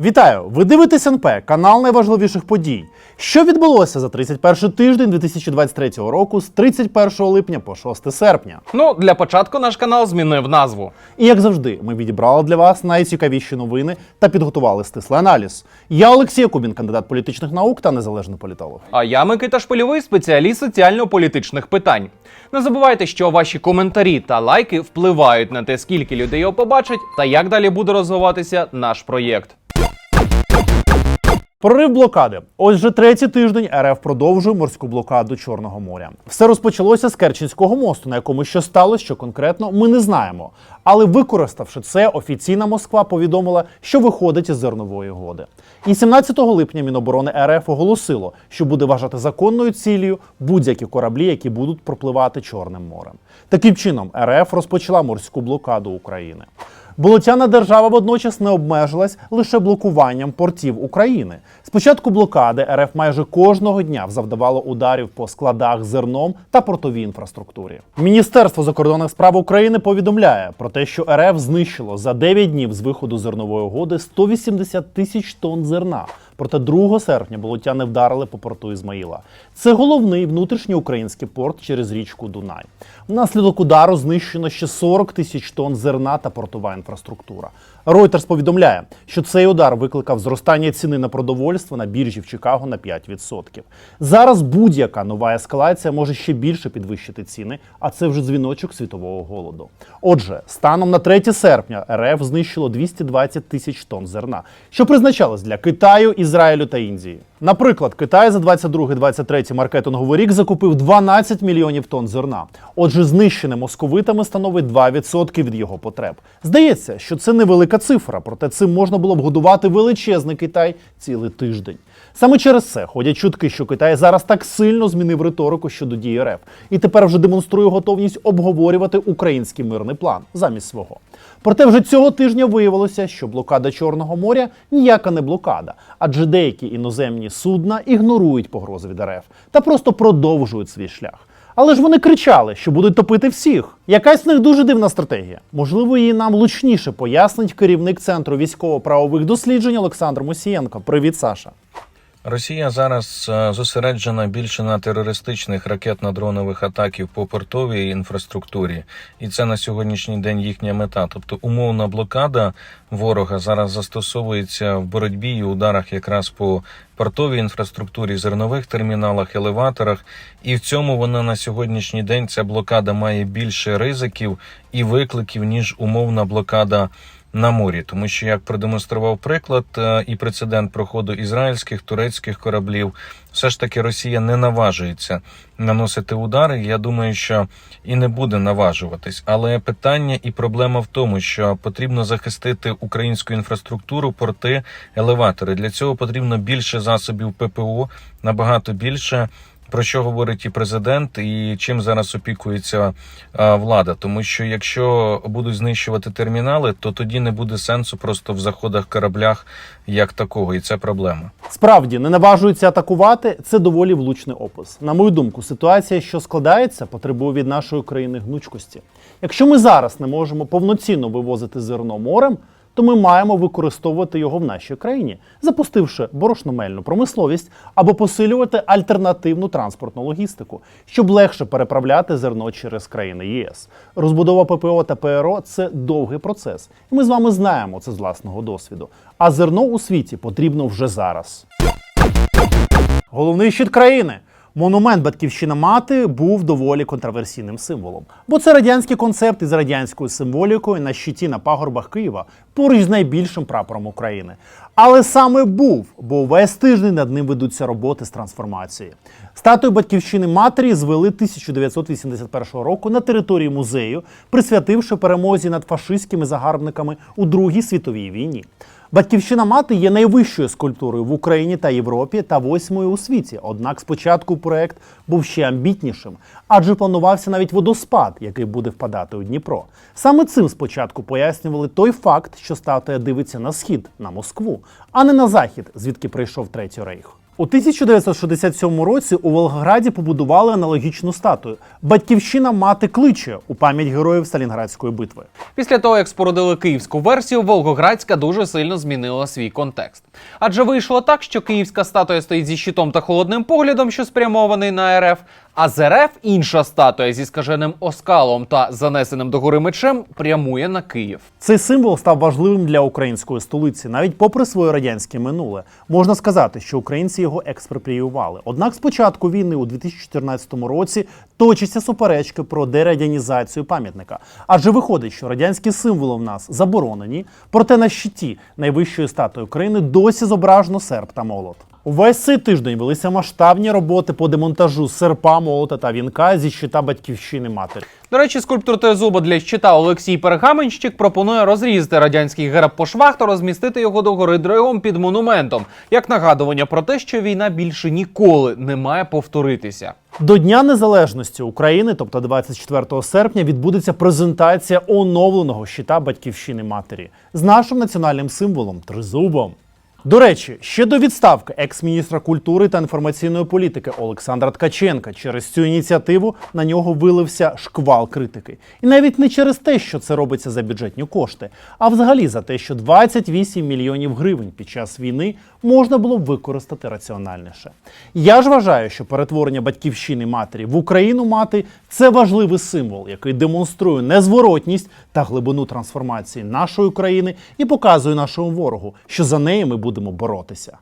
Вітаю! Ви дивитесь НП, канал найважливіших подій. Що відбулося за 31 тиждень 2023 року з 31 липня по 6 серпня. Ну, для початку наш канал змінив назву. І як завжди, ми відібрали для вас найцікавіші новини та підготували стислий аналіз. Я Олексій Якубін, кандидат політичних наук та незалежний політолог. А я Микита Шпильовий, спеціаліст соціально-політичних питань. Не забувайте, що ваші коментарі та лайки впливають на те, скільки людей його побачать та як далі буде розвиватися наш проєкт. Прорив блокади. Ось вже третій тиждень РФ продовжує морську блокаду Чорного моря. Все розпочалося з Керченського мосту, на якому що сталося, що конкретно ми не знаємо. Але використавши це, офіційна Москва повідомила, що виходить із зернової угоди. І 17 липня Міноборони РФ оголосило, що буде вважати законною цілею будь-які кораблі, які будуть пропливати Чорним морем. Таким чином, РФ розпочала морську блокаду України. Болотяна держава водночас не обмежилась лише блокуванням портів України. Спочатку блокади РФ майже кожного дня завдавало ударів по складах зерном та портовій інфраструктурі. Міністерство закордонних справ України повідомляє про те, що РФ знищило за 9 днів з виходу зернової угоди 180 тисяч тонн зерна. Проте 2 серпня болотяни вдарили по порту Ізмаїла. Це головний внутрішній український порт через річку Дунай. Внаслідок удару знищено ще 40 тисяч тонн зерна та портова інфраструктура. Reuters повідомляє, що цей удар викликав зростання ціни на продовольство на біржі в Чикаго на 5%. Зараз будь-яка нова ескалація може ще більше підвищити ціни, а це вже дзвіночок світового голоду. Отже, станом на 3 серпня РФ знищило 220 тисяч тонн зерна, що призначалось для Китаю, Ізраїлю та Індії. Наприклад, Китай за 22-23 маркетинговий рік закупив 12 мільйонів тонн зерна. Отже, знищене московитами становить 2% від його потреб. Здається, що це невелика цифра, проте цим можна було б годувати величезний Китай цілий тиждень. Саме через це ходять чутки, що Китай зараз так сильно змінив риторику щодо дії РФ і тепер вже демонструє готовність обговорювати український мирний план замість свого. Проте вже цього тижня виявилося, що блокада Чорного моря ніяка не блокада, адже деякі іноземні судна ігнорують погрози від РФ та просто продовжують свій шлях. Але ж вони кричали, що будуть топити всіх. Якась в них дуже дивна стратегія. Можливо, її нам лучніше пояснить керівник центру військово-правових досліджень Олександр Мусієнко. Привіт, Саша. Росія зараз е, зосереджена більше на терористичних ракетно-дронових атаків по портовій інфраструктурі, і це на сьогоднішній день їхня мета. Тобто умовна блокада ворога зараз застосовується в боротьбі і ударах якраз по портовій інфраструктурі, зернових терміналах, елеваторах. І в цьому вона на сьогоднішній день ця блокада має більше ризиків і викликів ніж умовна блокада на морі, тому що як продемонстрував приклад е, і прецедент проходу ізраїльських турецьких кораблів, все ж таки Росія не наважується наносити удари. Я думаю, що і не буде наважуватись. Але питання і проблема в тому, що потрібно захистити українську інфраструктуру, порти, елеватори. Для цього потрібно більше засобів ППО, набагато більше. Про що говорить і президент, і чим зараз опікується влада, тому що якщо будуть знищувати термінали, то тоді не буде сенсу просто в заходах кораблях як такого, і це проблема. Справді не наважуються атакувати. Це доволі влучний опис. На мою думку, ситуація, що складається, потребує від нашої країни гнучкості. Якщо ми зараз не можемо повноцінно вивозити зерно морем, то ми маємо використовувати його в нашій країні, запустивши борошномельну промисловість або посилювати альтернативну транспортну логістику, щоб легше переправляти зерно через країни ЄС. Розбудова ППО та ПРО це довгий процес, і ми з вами знаємо це з власного досвіду. А зерно у світі потрібно вже зараз. Головний щит країни. Монумент Батьківщина мати був доволі контроверсійним символом, бо це радянський концепт із радянською символікою на щиті на пагорбах Києва поруч з найбільшим прапором України. Але саме був, бо весь тиждень над ним ведуться роботи з трансформації. Статую батьківщини матері звели 1981 року на території музею, присвятивши перемозі над фашистськими загарбниками у Другій світовій війні. Батьківщина мати є найвищою скульптурою в Україні та Європі та восьмою у світі. Однак спочатку проект був ще амбітнішим, адже планувався навіть водоспад, який буде впадати у Дніпро. Саме цим спочатку пояснювали той факт, що статуя дивиться на схід, на Москву, а не на захід, звідки прийшов Третій Рейх. У 1967 році у Волгограді побудували аналогічну статую. Батьківщина мати кличе у пам'ять героїв Сталінградської битви. Після того, як спорудили київську версію, Волгоградська дуже сильно змінила свій контекст. Адже вийшло так, що київська статуя стоїть зі щитом та холодним поглядом, що спрямований на РФ, а з РФ інша статуя зі скаженим оскалом та занесеним догори мечем прямує на Київ. Цей символ став важливим для української столиці, навіть попри своє радянське минуле. Можна сказати, що українці його експропріювали. Однак спочатку війни у 2014 році точаться суперечки про дерадянізацію пам'ятника. Адже виходить, що радянські символи в нас заборонені, проте на щиті найвищої статуї України досі зображено серп та молот. Увесь цей тиждень велися масштабні роботи по демонтажу серпа, молота та вінка зі щита батьківщини матері. До речі, скульптор Тезуба для щита Олексій Пергаменщик пропонує розрізати радянський герб по швах та розмістити його догори драйвом під монументом, як нагадування про те, що війна більше ніколи не має повторитися. До Дня Незалежності України, тобто 24 серпня, відбудеться презентація оновленого щита батьківщини матері з нашим національним символом тризубом. До речі, ще до відставки екс-міністра культури та інформаційної політики Олександра Ткаченка через цю ініціативу на нього вилився шквал критики. І навіть не через те, що це робиться за бюджетні кошти, а взагалі за те, що 28 мільйонів гривень під час війни можна було б використати раціональніше. Я ж вважаю, що перетворення батьківщини матері в Україну мати це важливий символ, який демонструє незворотність та глибину трансформації нашої країни і показує нашому ворогу, що за неї ми будемо боротися.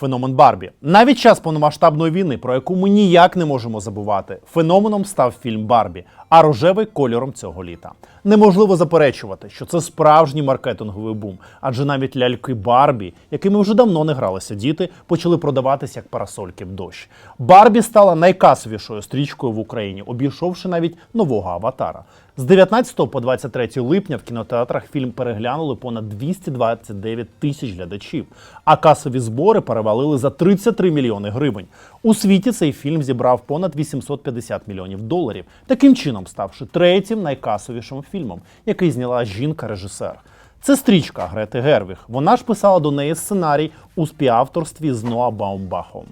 Феномен Барбі. Навіть час повномасштабної війни, про яку ми ніяк не можемо забувати, феноменом став фільм Барбі, а рожевий кольором цього літа. Неможливо заперечувати, що це справжній маркетинговий бум, адже навіть ляльки Барбі, якими вже давно не гралися діти, почали продаватися як парасольки в дощ. Барбі стала найкасовішою стрічкою в Україні, обійшовши навіть нового аватара. З 19 по 23 липня в кінотеатрах фільм переглянули понад 229 тисяч глядачів, а касові збори перевалили за 33 мільйони гривень. У світі цей фільм зібрав понад 850 мільйонів доларів, таким чином ставши третім найкасовішим фільмом, який зняла жінка-режисер. Це стрічка Грети Гервіг. Вона ж писала до неї сценарій у співавторстві з Ноа Баумбахом.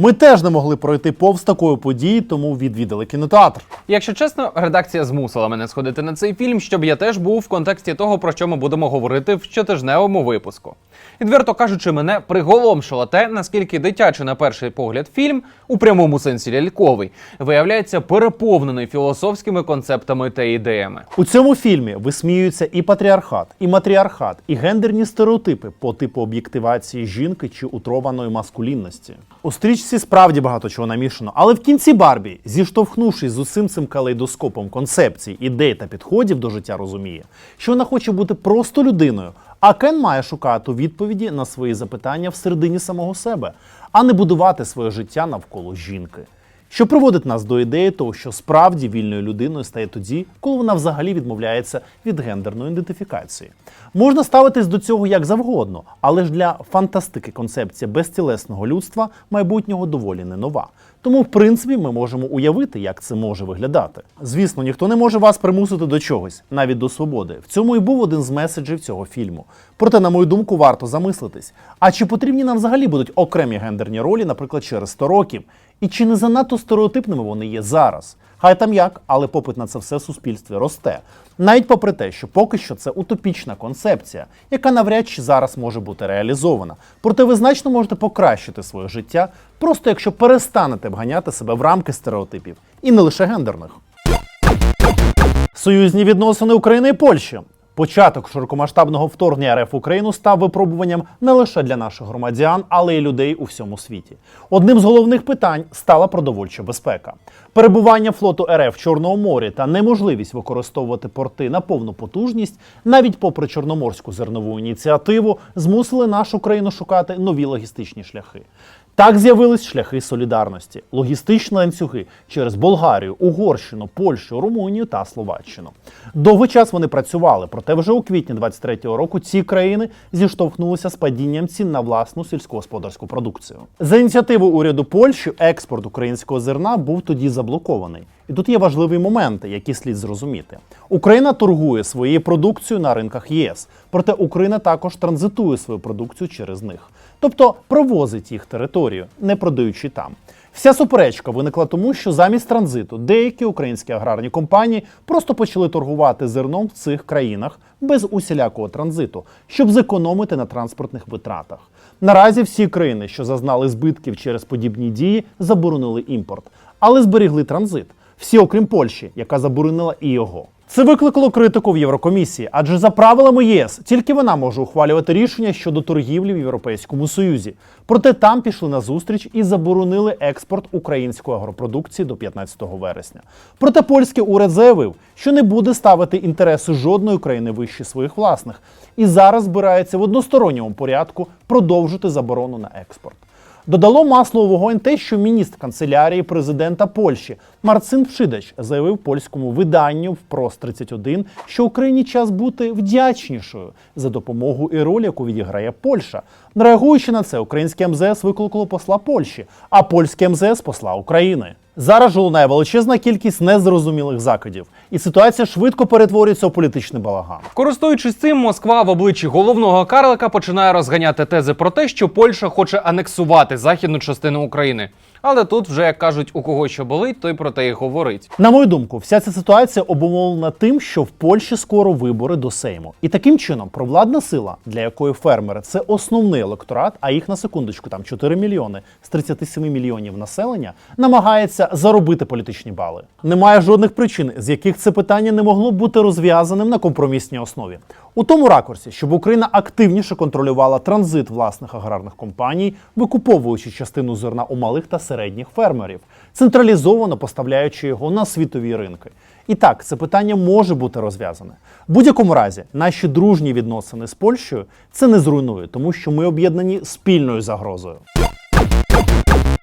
Ми теж не могли пройти повз такої події, тому відвідали кінотеатр. Якщо чесно, редакція змусила мене сходити на цей фільм, щоб я теж був в контексті того, про що ми будемо говорити в щотижневому випуску. Відверто кажучи, мене приголомшило те, наскільки дитячий на перший погляд фільм, у прямому сенсі ляльковий, виявляється переповнений філософськими концептами та ідеями. У цьому фільмі висміюються і патріархат, і матріархат, і гендерні стереотипи по типу об'єктивації жінки чи утрованої маскулінності. У стрічці справді багато чого намішано, але в кінці Барбі, зіштовхнувшись з усім цим калейдоскопом концепцій, ідей та підходів до життя, розуміє, що вона хоче бути просто людиною. А Кен має шукати відповіді на свої запитання всередині самого себе, а не будувати своє життя навколо жінки. Що приводить нас до ідеї того, що справді вільною людиною стає тоді, коли вона взагалі відмовляється від гендерної ідентифікації. Можна ставитись до цього як завгодно, але ж для фантастики концепція безтілесного людства майбутнього доволі не нова. Тому, в принципі, ми можемо уявити, як це може виглядати. Звісно, ніхто не може вас примусити до чогось, навіть до свободи. В цьому і був один з меседжів цього фільму. Проте, на мою думку, варто замислитись. А чи потрібні нам взагалі будуть окремі гендерні ролі, наприклад, через 100 років? І чи не занадто стереотипними вони є зараз? Хай там як, але попит на це все в суспільстві росте. Навіть попри те, що поки що це утопічна концепція, яка навряд чи зараз може бути реалізована. Проте ви значно можете покращити своє життя, просто якщо перестанете вганяти себе в рамки стереотипів, і не лише гендерних. Союзні відносини України і Польщі. Початок широкомасштабного вторгнення РФ в Україну став випробуванням не лише для наших громадян, але й людей у всьому світі. Одним з головних питань стала продовольча безпека. Перебування флоту РФ в Чорному морі та неможливість використовувати порти на повну потужність, навіть попри чорноморську зернову ініціативу, змусили нашу країну шукати нові логістичні шляхи. Так з'явились шляхи солідарності, логістичні ланцюги через Болгарію, Угорщину, Польщу, Румунію та Словаччину. Довгий час вони працювали, проте вже у квітні 23-го року ці країни зіштовхнулися з падінням цін на власну сільськогосподарську продукцію. За ініціативи уряду Польщі експорт українського зерна був тоді заблокований. І тут є важливі моменти, які слід зрозуміти. Україна торгує своєю продукцією на ринках ЄС. Проте Україна також транзитує свою продукцію через них, тобто провозить їх територію, не продаючи там. Вся суперечка виникла тому, що замість транзиту деякі українські аграрні компанії просто почали торгувати зерном в цих країнах без усілякого транзиту, щоб зекономити на транспортних витратах. Наразі всі країни, що зазнали збитків через подібні дії, заборонили імпорт, але зберігли транзит. Всі, окрім Польщі, яка заборонила і його. Це викликало критику в Єврокомісії, адже за правилами ЄС тільки вона може ухвалювати рішення щодо торгівлі в Європейському Союзі. Проте там пішли на зустріч і заборонили експорт української агропродукції до 15 вересня. Проте польський уряд заявив, що не буде ставити інтереси жодної країни вище своїх власних, і зараз збирається в односторонньому порядку продовжити заборону на експорт. Додало масло у вогонь те, що міністр канцелярії президента Польщі Марцин Пшидач заявив польському виданню впрос 31 що Україні час бути вдячнішою за допомогу і роль, яку відіграє Польща. Реагуючи на це, українське МЗС викликало посла Польщі, а польське МЗС посла України. Зараз же лунає величезна кількість незрозумілих закидів, і ситуація швидко перетворюється у політичний балаган. Користуючись цим, Москва в обличчі головного карлика починає розганяти тези про те, що Польща хоче анексувати західну частину України. Але тут вже як кажуть, у кого що болить, той про те і говорить. На мою думку, вся ця ситуація обумовлена тим, що в Польщі скоро вибори до Сейму. І таким чином провладна сила, для якої фермери це основний електорат, а їх на секундочку там 4 мільйони з 37 мільйонів населення, намагається заробити політичні бали. Немає жодних причин, з яких це питання не могло бути розв'язаним на компромісній основі. У тому ракурсі, щоб Україна активніше контролювала транзит власних аграрних компаній, викуповуючи частину зерна у малих та середніх фермерів, централізовано поставляючи його на світові ринки. І так, це питання може бути розв'язане. В будь-якому разі, наші дружні відносини з Польщею це не зруйнує, тому що ми об'єднані спільною загрозою.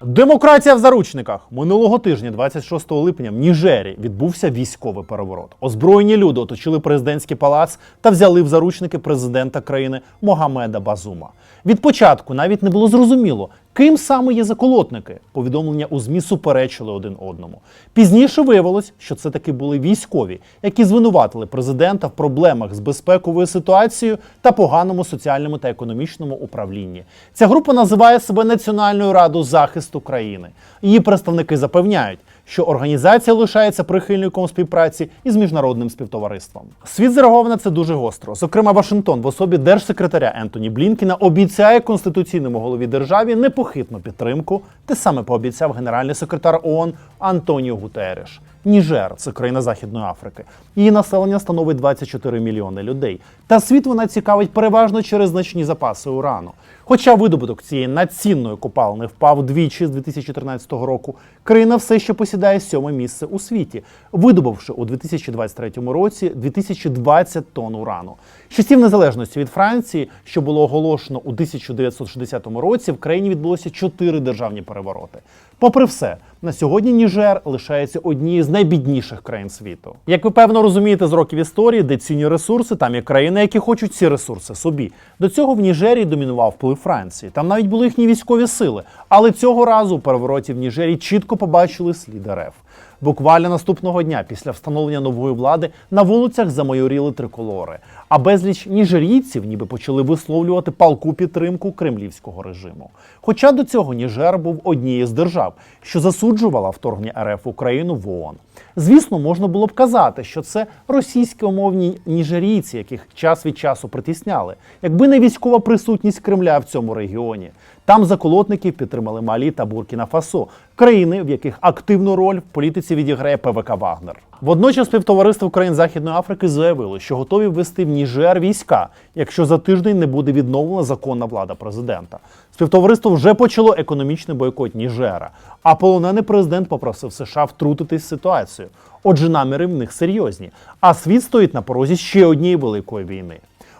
Демократія в заручниках минулого тижня, 26 липня, в Ніжері відбувся військовий переворот. Озброєні люди оточили президентський палац та взяли в заручники президента країни Могамеда Базума. Від початку навіть не було зрозуміло, ким саме є заколотники. Повідомлення у змі суперечили один одному. Пізніше виявилось, що це таки були військові, які звинуватили президента в проблемах з безпековою ситуацією та поганому соціальному та економічному управлінні. Ця група називає себе Національною радою захисту країни. Її представники запевняють, що організація лишається прихильником співпраці із міжнародним співтовариством. Світ зреагував на це дуже гостро. Зокрема, Вашингтон в особі держсекретаря Ентоні Блінкіна обіцяє конституційному голові державі непохитну підтримку. Те саме пообіцяв генеральний секретар ООН Антоніо Гутереш. Нігер це країна Західної Африки. Її населення становить 24 мільйони людей. Та світ вона цікавить переважно через значні запаси урану. Хоча видобуток цієї надцінної копалини впав двічі з 2014 року, країна все ще посідає сьоме місце у світі, видобувши у 2023 році 2020 тонн урану. Часів незалежності від Франції, що було оголошено у 1960 році, в країні відбулося чотири державні перевороти. Попри все, на сьогодні Ніжер лишається однією з найбідніших країн світу. Як ви певно розумієте з років історії, де цінні ресурси, там є країни, які хочуть ці ресурси собі. До цього в Ніжері домінував вплив Франції. Там навіть були їхні військові сили. Але цього разу у перевороті в Ніжері чітко побачили слід РФ. Буквально наступного дня, після встановлення нової влади, на вулицях замайоріли триколори. А безліч ніжерійців ніби почали висловлювати палку підтримку кремлівського режиму. Хоча до цього Ніжер був однією з держав, що засуджувала вторгнення РФ Україну в ООН. Звісно, можна було б казати, що це російськомовні ніжерійці, яких час від часу притісняли, якби не військова присутність Кремля в цьому регіоні. Там заколотників підтримали Малі та Буркіна Фасо, країни, в яких активну роль в політиці відіграє ПВК Вагнер. Водночас співтовариство країн Західної Африки заявило, що готові ввести в Ніжер війська, якщо за тиждень не буде відновлена законна влада президента. Співтовариство вже почало економічний бойкот Ніжера, а полонений президент попросив США втрутитись в ситуацію. Отже, наміри в них серйозні. А світ стоїть на порозі ще однієї великої війни.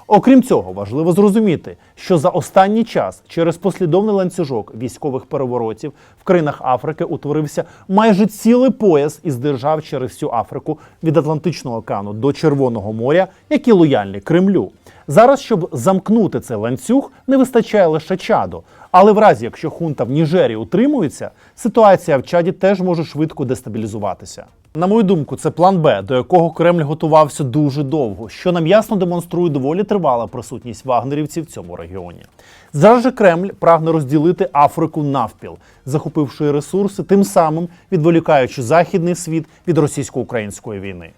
Окрім цього, важливо зрозуміти, що за останній час через послідовний ланцюжок військових переворотів в країнах Африки утворився майже цілий пояс із держав через всю Африку від Атлантичного океану до Червоного моря, які лояльні Кремлю. Зараз, щоб замкнути цей ланцюг, не вистачає лише чаду. Але в разі, якщо хунта в Ніжері утримується, ситуація в чаді теж може швидко дестабілізуватися. На мою думку, це план Б, до якого Кремль готувався дуже довго, що нам ясно демонструє доволі тривала присутність вагнерівців в цьому регіоні. Зараз же Кремль прагне розділити Африку навпіл, захопивши ресурси, тим самим відволікаючи західний світ від російсько-української війни.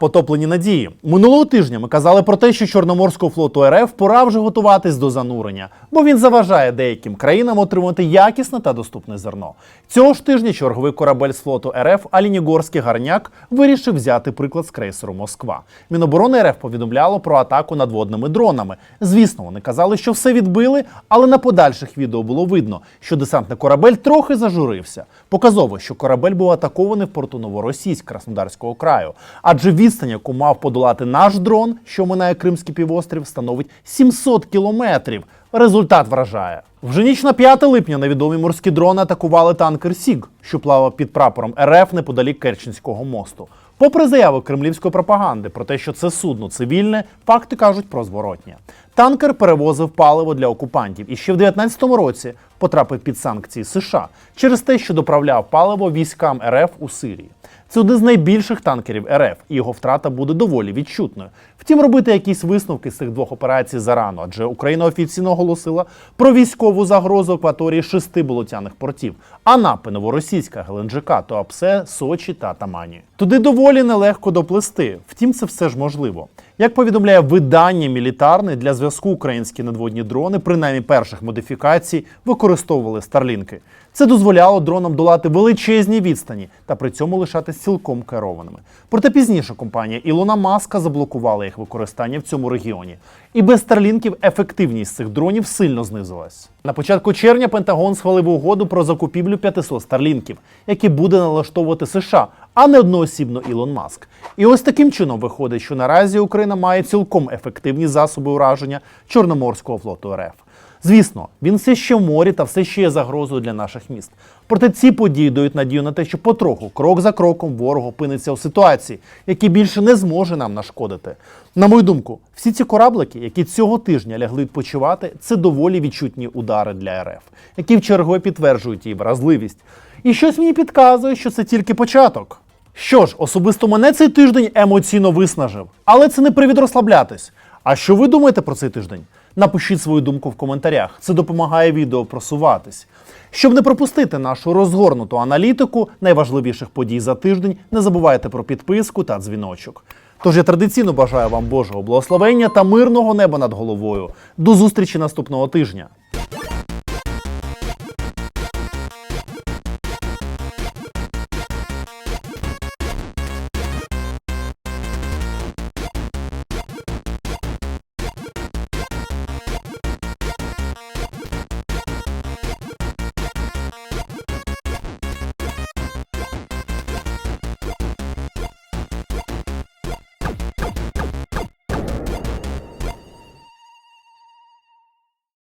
Потоплені надії минулого тижня ми казали про те, що Чорноморського флоту РФ пора вже готуватись до занурення, бо він заважає деяким країнам отримати якісне та доступне зерно. Цього ж тижня черговий корабель з флоту РФ Алінігорський гарняк вирішив взяти приклад з крейсеру Москва. Міноборони РФ повідомляло про атаку надводними дронами. Звісно, вони казали, що все відбили, але на подальших відео було видно, що десантний корабель трохи зажурився. Показово, що корабель був атакований в порту Новоросійськ Краснодарського краю, адже відстань, яку мав подолати наш дрон, що минає Кримський півострів, становить 700 кілометрів. Результат вражає. Вже ніч на 5 липня невідомі морські дрони атакували танкер Сіг, що плавав під прапором РФ неподалік Керченського мосту. Попри заяви кремлівської пропаганди про те, що це судно цивільне, факти кажуть про зворотнє. Танкер перевозив паливо для окупантів і ще в 19-му році потрапив під санкції США через те, що доправляв паливо військам РФ у Сирії. Це один з найбільших танкерів РФ, і його втрата буде доволі відчутною. Втім, робити якісь висновки з цих двох операцій зарано, адже Україна офіційно оголосила про військову загрозу акваторії шести болотяних портів: Анапи, Новоросійська, Геленджика, Туапсе, Сочі та Тамані. Туди доволі нелегко доплисти. Втім, це все ж можливо. Як повідомляє видання мілітарне для зв'язку українські надводні дрони, принаймні перших модифікацій, використовували старлінки. Це дозволяло дронам долати величезні відстані та при цьому лишатись цілком керованими. Проте пізніше компанія Ілона Маска заблокувала їх використання в цьому регіоні. І без старлінків ефективність цих дронів сильно знизилась. На початку червня Пентагон схвалив угоду про закупівлю 500 старлінків, які буде налаштовувати США, а не одноосібно Ілон Маск. І ось таким чином виходить, що наразі Україна має цілком ефективні засоби ураження Чорноморського флоту РФ. Звісно, він все ще в морі та все ще є загрозою для наших міст. Проте ці події дають надію на те, що потроху, крок за кроком, ворог опиниться у ситуації, який більше не зможе нам нашкодити. На мою думку, всі ці кораблики, які цього тижня лягли відпочивати, це доволі відчутні удари для РФ, які в чергове підтверджують її вразливість. І щось мені підказує, що це тільки початок. Що ж, особисто мене цей тиждень емоційно виснажив, але це не привід розслаблятись. А що ви думаєте про цей тиждень? Напишіть свою думку в коментарях. Це допомагає відео просуватись. Щоб не пропустити нашу розгорнуту аналітику найважливіших подій за тиждень, не забувайте про підписку та дзвіночок. Тож я традиційно бажаю вам Божого благословення та мирного неба над головою. До зустрічі наступного тижня.